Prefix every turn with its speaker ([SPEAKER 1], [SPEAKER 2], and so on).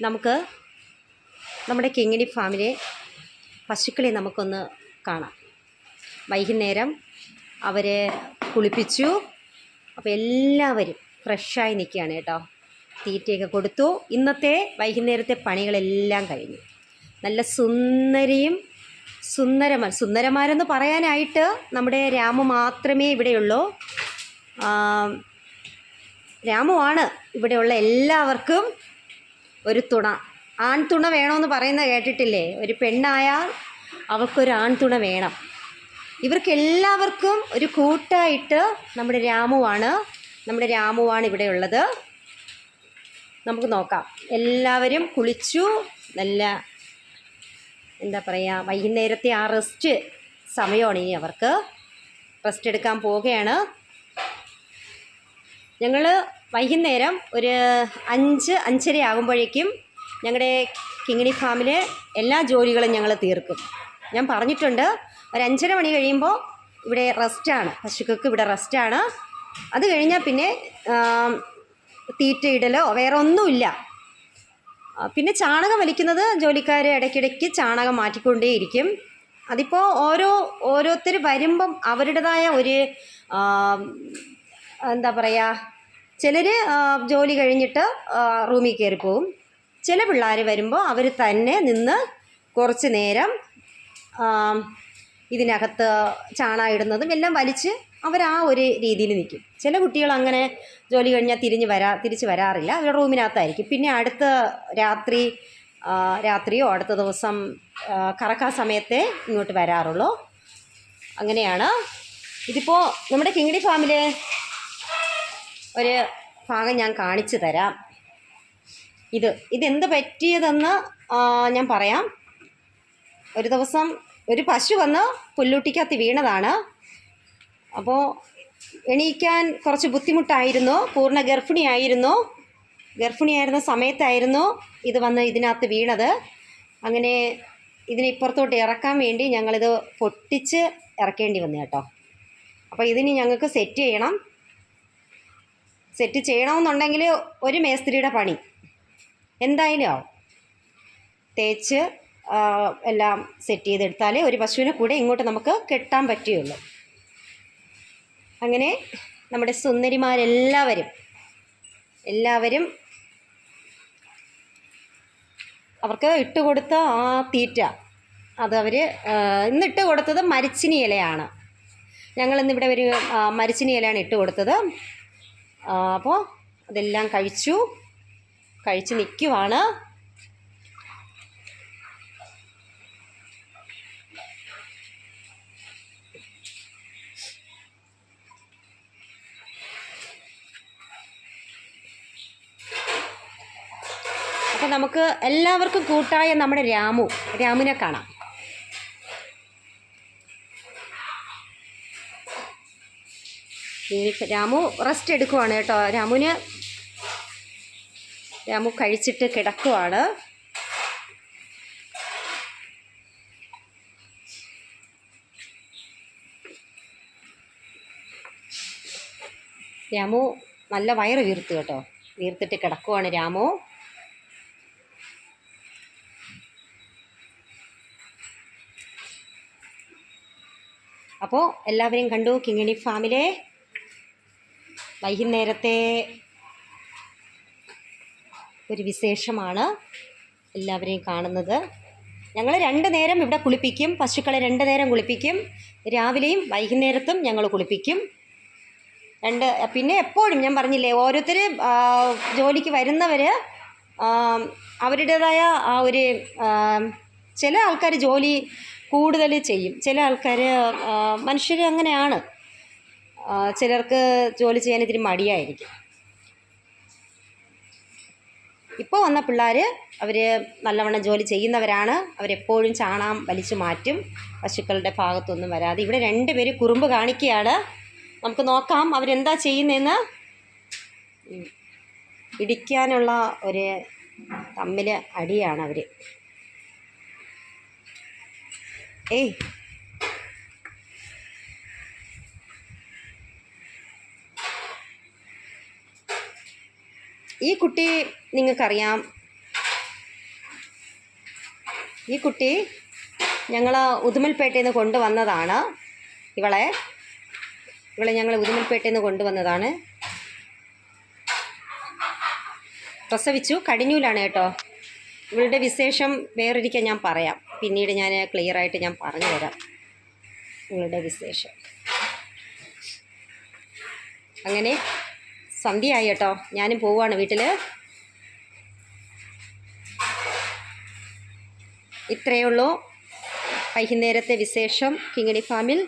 [SPEAKER 1] നമുക്ക് നമ്മുടെ കിങ്ങിണി ഫാമിലെ പശുക്കളെ നമുക്കൊന്ന് കാണാം. വൈകുന്നേരം അവരെ കുളിപ്പിച്ചു. അപ്പോൾ എല്ലാവരും ഫ്രഷായി നിൽക്കുകയാണ് കേട്ടോ. തീറ്റയൊക്കെ കൊടുത്തു. ഇന്നത്തെ വൈകുന്നേരത്തെ പണികളെല്ലാം കഴിഞ്ഞു. നല്ല സുന്ദരിയും സുന്ദരമാർ സുന്ദരമാരെന്ന് പറയാനായിട്ട് നമ്മുടെ രാമു മാത്രമേ ഇവിടെയുള്ളൂ. രാമുവാണ് ഇവിടെയുള്ള എല്ലാവർക്കും ഒരു തുണ. ആൺതുണ വേണമെന്ന് പറയുന്നത് കേട്ടിട്ടില്ലേ? ഒരു പെണ്ണായാൽ അവൾക്കൊരു ആൺതുണ വേണം. ഇവർക്കെല്ലാവർക്കും ഒരു കൂട്ടായിട്ട് നമ്മുടെ രാമുവാണ് നമ്മുടെ രാമുവാണ് ഇവിടെ ഉള്ളത്. നമുക്ക് നോക്കാം. എല്ലാവരും കുളിച്ചു നല്ല എന്താ പറയുക വൈകുന്നേരത്തെ ആ റെസ്റ്റ് സമയമാണ് ഇനി അവർക്ക്. റെസ്റ്റ് എടുക്കാൻ പോവുകയാണ്. ഞങ്ങൾ വൈകുന്നേരം ഒരു അഞ്ച് അഞ്ചര ആകുമ്പോഴേക്കും ഞങ്ങളുടെ കിങ്ങിണി ഫാമിലെ എല്ലാ ജോലികളും ഞങ്ങൾ തീർക്കും. ഞാൻ പറഞ്ഞിട്ടുണ്ട് ഒരു അഞ്ചര മണി കഴിയുമ്പോൾ ഇവിടെ റെസ്റ്റാണ് പശുക്കൾക്ക് ഇവിടെ റെസ്റ്റാണ്. അത് കഴിഞ്ഞാൽ പിന്നെ തീറ്റയിടലോ വേറെ ഒന്നുമില്ല പിന്നെ ചാണകം വലിക്കുന്നത് ജോലിക്കാർ ഇടയ്ക്കിടയ്ക്ക് ചാണകം മാറ്റിക്കൊണ്ടേയിരിക്കും. അതിപ്പോൾ ഓരോ ഓരോരുത്തർ വരുമ്പം അവരുടേതായ ഒരു എന്താ പറയുക ചിലർ ജോലി കഴിഞ്ഞിട്ട് റൂമിൽ കയറി പോവും. ചില പിള്ളേർ വരുമ്പോൾ അവർ തന്നെ നിന്ന് കുറച്ച് നേരം ഇതിനകത്ത് ചാണകം ഇടുന്നതും എല്ലാം വലിച്ച് അവർ ആ ഒരു രീതിയിൽ നിൽക്കും. ചില കുട്ടികൾ അങ്ങനെ ജോലി കഴിഞ്ഞാൽ തിരിഞ്ഞ് വരാ തിരിച്ച് വരാറില്ല. അവർ റൂമിനകത്തായിരിക്കും. പിന്നെ അടുത്ത രാത്രി രാത്രിയോ അടുത്ത ദിവസം കറക്കാ സമയത്തെ ഇങ്ങോട്ട് വരാറുള്ളൂ. അങ്ങനെയാണ്. ഇതിപ്പോൾ നമ്മുടെ കിങ്ങിടി ഫാമിലെ ഒരു ഭാഗം ഞാൻ കാണിച്ചു തരാം. ഇത് ഇതെന്ത് പറ്റിയതെന്ന് ഞാൻ പറയാം. ഒരു ദിവസം ഒരു പശു വന്ന് പുല്ലൂട്ടിക്കകത്ത് വീണതാണ്. അപ്പോൾ എണീക്കാൻ കുറച്ച് ബുദ്ധിമുട്ടായിരുന്നു പൂർണ ഗർഭിണിയായിരുന്നു. ഗർഭിണിയായിരുന്ന സമയത്തായിരുന്നു ഇത് വന്ന് ഇതിനകത്ത് വീണത്. അങ്ങനെ ഇതിനെ ഇപ്പുറത്തോട്ട് ഇറക്കാൻ വേണ്ടി ഞങ്ങളിത് പൊട്ടിച്ച് ഇറക്കേണ്ടി വന്നു കേട്ടോ. അപ്പോൾ ഇതിന് ഞങ്ങൾക്ക് സെറ്റ് ചെയ്യണം. സെറ്റ് ചെയ്യണമെന്നുണ്ടെങ്കിൽ ഒരു മേസ്ത്രിയുടെ പണി. എന്തായാലും ആവും. തേച്ച് എല്ലാം സെറ്റ് ചെയ്തെടുത്താലേ ഒരു പശുവിനെ കൂടെ ഇങ്ങോട്ട് നമുക്ക് കെട്ടാൻ പറ്റുകയുള്ളൂ. അങ്ങനെ നമ്മുടെ സുന്ദരിമാരെല്ലാവരും എല്ലാവരും അവർക്ക് ഇട്ട് കൊടുത്ത ആ തീറ്റ അത് അതവർ ഇന്നിട്ട് കൊടുത്തത് മരിച്ചിനി ഇലയാണ്. ഞങ്ങളിന്നിവിടെ ഒരു മരിച്ചിനി ഇലയാണ് ഇട്ട് കൊടുത്തത് അപ്പോൾ അതെല്ലാം കഴിച്ചു. കഴിച്ച് നിൽക്കുവാണ് അപ്പം നമുക്ക് എല്ലാവർക്കും കൂട്ടായ നമ്മുടെ രാമു. രാമുവിനെ കാണാം. ഇനി രാമു റെസ്റ്റ് എടുക്കുവാണ് കേട്ടോ. രാമുവിന് രാമു കഴിച്ചിട്ട് കിടക്കുവാണ്. രാമു നല്ല വയറ് വീർത്തു കേട്ടോ. വീർത്തിട്ട് കിടക്കുവാണ് രാമു. അപ്പോൾ എല്ലാവരെയും കണ്ടു കിങ്ങിണി ഫാമിലെ. വൈകുന്നേരത്തെ ഒരു വിശേഷമാണ് എല്ലാവരെയും കാണുന്നത്. ഞങ്ങൾ രണ്ട് നേരം ഇവിടെ കുളിപ്പിക്കും പശുക്കളെ രണ്ട് നേരം കുളിപ്പിക്കും രാവിലെയും വൈകുന്നേരത്തും ഞങ്ങൾ കുളിപ്പിക്കും. രണ്ട് പിന്നെ എപ്പോഴും ഞാൻ പറഞ്ഞില്ലേ ഓരോരുത്തർ ജോലിക്ക് വരുന്നവർ അവരുടേതായ ആ ഒരു ചില ആൾക്കാർ ജോലി കൂടുതൽ ചെയ്യും. ചില ആൾക്കാർ മനുഷ്യർ അങ്ങനെയാണ്. ചിലർക്ക് ജോലി ചെയ്യാൻ ഇത്തിരി മടിയായിരിക്കും. ഇപ്പോൾ വന്ന പിള്ളേർ അവർ നല്ലവണ്ണം ജോലി ചെയ്യുന്നവരാണ്. അവരെപ്പോഴും ചാണാം വലിച്ചു മാറ്റും. പശുക്കളുടെ ഭാഗത്തൊന്നും വരാതെ. ഇവിടെ രണ്ട് പേര് കുറുമ്പ് കാണിക്കുകയാണ് നമുക്ക് നോക്കാം അവരെന്താ ചെയ്യുന്നതെന്ന്. ഇടിക്കാനുള്ള ഒരു തമ്മിൽ അടിയാണ് അവർ ഏയ് ഈ കുട്ടി നിങ്ങൾക്കറിയാം. ഈ കുട്ടി ഞങ്ങൾ ഉദുമൽപേട്ടയിൽ നിന്ന് കൊണ്ടുവന്നതാണ്. ഇവളെ ഇവളെ ഞങ്ങൾ ഉദുമൽപേട്ടയിൽ നിന്ന് കൊണ്ടുവന്നതാണ്. പ്രസവിച്ചു കടിഞ്ഞൂലാണ് കേട്ടോ. ഇവളുടെ വിശേഷം വേറൊരിക്കൽ ഞാൻ പറയാം. പിന്നീട് ഞാൻ ക്ലിയർ ആയിട്ട് ഞാൻ പറഞ്ഞു തരാം ഇവളുടെ വിശേഷം. അങ്ങനെ സന്ധ്യയായി കേട്ടോ ഞാനും പോവുകയാണ് വീട്ടിൽ ഇത്രയേ ഉള്ളൂ. വൈകുന്നേരത്തെ വിശേഷം കിങ്ങിണി ഫാമിൽ.